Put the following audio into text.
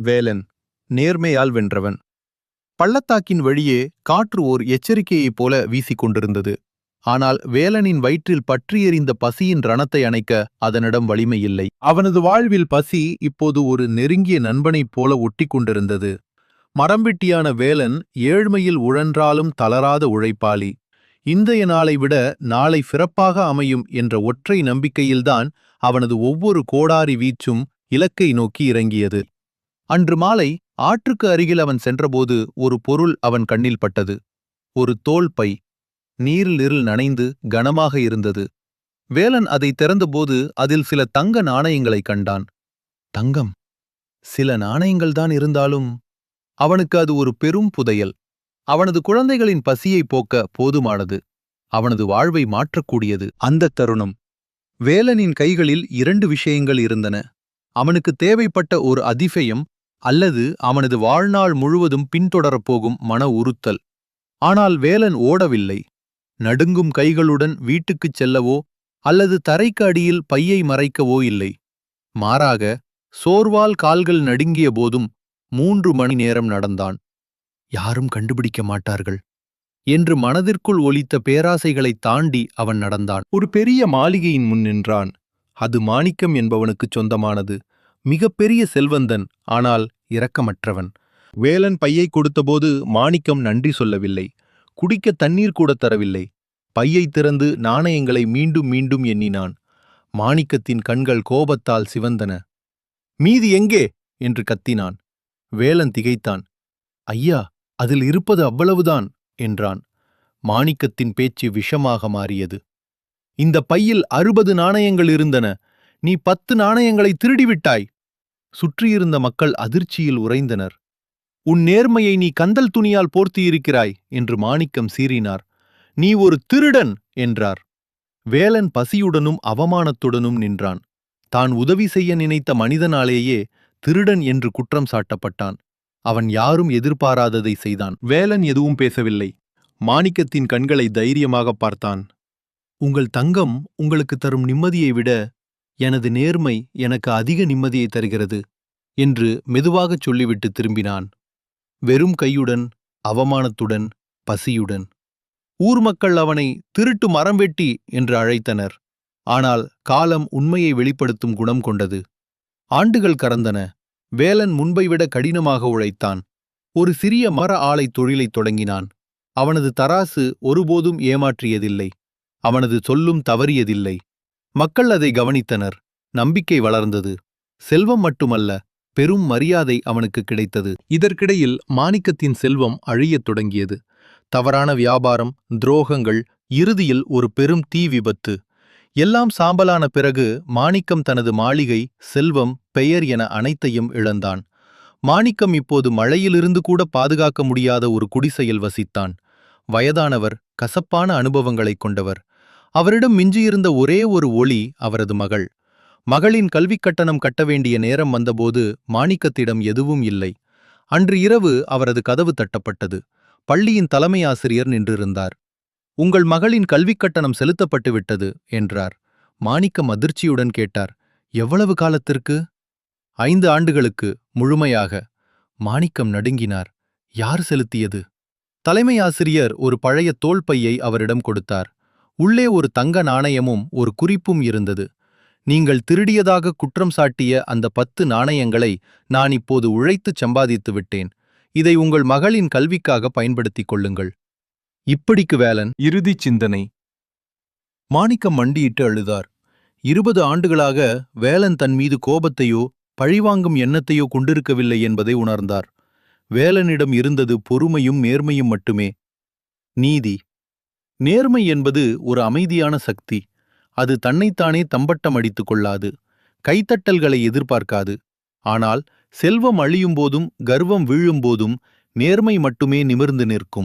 வேலன் நேர்மையால் வென்றவன். பள்ளத்தாக்கின் வழியே காற்று ஓர் எச்சரிக்கையைப் போல வீசிக்கொண்டிருந்தது. ஆனால் வேலனின் வயிற்றில் பற்றி எறிந்த பசியின் ரணத்தை அணைக்க அதனிடம் வலிமையில்லை. அவனது வாழ்வில் பசி இப்போது ஒரு நெருங்கிய நண்பனைப் போல ஒட்டிக் கொண்டிருந்தது மரம்பிட்டியான வேலன் ஏழ்மையில் உழன்றாலும் தளராத உழைப்பாளி. இந்தைய நாளை விட நாளை சிறப்பாக அமையும் என்ற ஒற்றை நம்பிக்கையில்தான் அவனது ஒவ்வொரு கோடாரி வீச்சும் இலக்கை நோக்கி இறங்கியது. அன்று மாலை ஆற்றுக்கு அருகில் அவன் சென்றபோது ஒரு பொருள் அவன் கண்ணில் பட்டது. ஒரு தோல் பை. நீரில் இருள் நனைந்து கனமாக இருந்தது. வேலன் அதை திறந்தபோது அதில் சில தங்க நாணயங்களைக் கண்டான். தங்கம். சில நாணயங்கள்தான் இருந்தாலும் அவனுக்கு அது ஒரு பெரும் புதையல். அவனது குழந்தைகளின் பசியைப் போக்க போதுமானது. அவனது வாழ்வை மாற்றக்கூடியது. அந்த தருணம். வேலனின் கைகளில் இரண்டு விஷயங்கள் இருந்தன. அவனுக்கு தேவைப்பட்ட ஒரு அதிசயம் அல்லது அவனது வாழ்நாள் முழுவதும் பின்தொடரப் போகும் மன உறுத்தல். ஆனால் வேலன் ஓடவில்லை. நடுங்கும் கைகளுடன் வீட்டுக்குச் செல்லவோ அல்லது தரைக்கு அடியில் பையை மறைக்கவோ இல்லை. மாறாக சோர்வால் கால்கள் நடுங்கிய போதும் மூன்று மணி நேரம் நடந்தான். யாரும் கண்டுபிடிக்க மாட்டார்கள். என்று மனதிற்குள் ஒலித்த பேராசைகளைத் தாண்டி அவன் நடந்தான். ஒரு பெரிய மாளிகையின் முன் நின்றான். அது மாணிக்கம் என்பவனுக்குச் சொந்தமானது. மிகப்பெரிய செல்வந்தன் ஆனால் இரக்கமற்றவன். வேலன் பையை கொடுத்தபோது மாணிக்கம் நன்றி சொல்லவில்லை. குடிக்க தண்ணீர் கூட தரவில்லை. பையை திறந்து நாணயங்களை மீண்டும் மீண்டும் எண்ணினான். மாணிக்கத்தின் கண்கள் கோபத்தால் சிவந்தன. மீதி எங்கே? என்று கத்தினான். வேலன் திகைத்தான். ஐயா அதில் இருப்பது அவ்வளவுதான் என்றான். மாணிக்கத்தின் பேச்சு விஷமாக மாறியது. இந்த பையில் அறுபது நாணயங்கள் இருந்தன. நீ பத்து நாணயங்களை திருடிவிட்டாய். சுற்றியிருந்த மக்கள் அதிர்ச்சியில் உறைந்தனர். உன் நேர்மையை நீ கந்தல் துணியால் போர்த்தியிருக்கிறாய் என்று மாணிக்கம் சீறினார். நீ ஒரு திருடன் என்றார். வேலன் பசியுடனும் அவமானத்துடனும் நின்றான். தான் உதவி செய்ய நினைத்த மனிதனாலேயே திருடன் என்று குற்றம் சாட்டப்பட்டான். அவன் யாரும் எதிர்பாராததை செய்தான். வேலன் எதுவும் பேசவில்லை. மாணிக்கத்தின் கண்களை தைரியமாக பார்த்தான். உங்கள் தங்கம் உங்களுக்கு தரும் நிம்மதியை விட எனது நேர்மை எனக்கு அதிக நிம்மதியை தருகிறது என்று மெதுவாகச் சொல்லிவிட்டு திரும்பினான். வெறும் கையுடன் அவமானத்துடன் பசியுடன். ஊர் மக்கள் அவனை திருட்டு மரம் வெட்டி என்று அழைத்தனர். ஆனால் காலம் உண்மையை வெளிப்படுத்தும் குணம் கொண்டது. ஆண்டுகள் கறந்தன வேலன் முன்பை விட கடினமாக உழைத்தான். ஒரு சிறிய மர ஆலை தொழிலைத் தொடங்கினான். அவனது தராசு ஒருபோதும் ஏமாற்றியதில்லை. அவனது சொல்லும் தவறியதில்லை. மக்கள் அதை கவனித்தனர். நம்பிக்கை வளர்ந்தது. செல்வம் மட்டுமல்ல பெரும் மரியாதை அவனுக்கு கிடைத்தது. இதற்கிடையில் மாணிக்கத்தின் செல்வம் அழியத் தொடங்கியது. தவறான வியாபாரம் துரோகங்கள் இறுதியில் ஒரு பெரும் தீ விபத்து. எல்லாம் சாம்பலான பிறகு மாணிக்கம் தனது மாளிகை செல்வம் பெயர் என அனைத்தையும் இழந்தான். மாணிக்கம் இப்போது மழையிலிருந்து கூட பாதுகாக்க முடியாத ஒரு குடிசையில் வசித்தான். வயதானவர் கசப்பான அனுபவங்களைக் கொண்டவர். அவரிடம் மிஞ்சியிருந்த ஒரே ஒரு ஒளி அவரது மகள். மகளின் கல்விக் கட்டணம் கட்ட வேண்டிய நேரம் வந்தபோது மாணிக்கத்திடம் எதுவும் இல்லை. அன்று இரவு அவரது கதவு தட்டப்பட்டது. பள்ளியின் தலைமை ஆசிரியர் நின்றிருந்தார். உங்கள் மகளின் கல்விக் கட்டணம் செலுத்தப்பட்டு விட்டது என்றார். மாணிக்கம் அதிர்ச்சியுடன் கேட்டார். எவ்வளவு காலத்திற்கு? ஐந்து ஆண்டுகளுக்கு முழுமையாக. மாணிக்கம் நடுங்கினார். யார் செலுத்தியது? தலைமை ஆசிரியர் ஒரு பழைய தோல் பையை அவரிடம் கொடுத்தார். உள்ளே ஒரு தங்க நாணயமும் ஒரு குறிப்பும் இருந்தது. நீங்கள் திருடியதாக குற்றம் சாட்டிய அந்த பத்து நாணயங்களை நான் இப்போது உழைத்துச் சம்பாதித்து விட்டேன். இதை உங்கள் மகளின் கல்விக்காக பயன்படுத்திக் கொள்ளுங்கள். இப்படிக்கு வேலன். இறுதிச் சிந்தனை. மாணிக்கம் மண்டியிட்டு அழுதார். இருபது ஆண்டுகளாக வேலன் தன் மீது கோபத்தையோ பழிவாங்கும் எண்ணத்தையோ கொண்டிருக்கவில்லை என்பதை உணர்ந்தார். வேலனிடம் இருந்தது பொறுமையும் நேர்மையும் மட்டுமே. நீதி. நேர்மை என்பது ஒரு அமைதியான சக்தி. அது தன்னைத்தானே தம்பட்டம் அடித்துக் கொள்ளாது. கைத்தட்டல்களை எதிர்பார்க்காது. ஆனால் செல்வம் அழியும் போதும் கர்வம் வீழும்போதும் நேர்மை மட்டுமே நிமிர்ந்து நிற்கும்.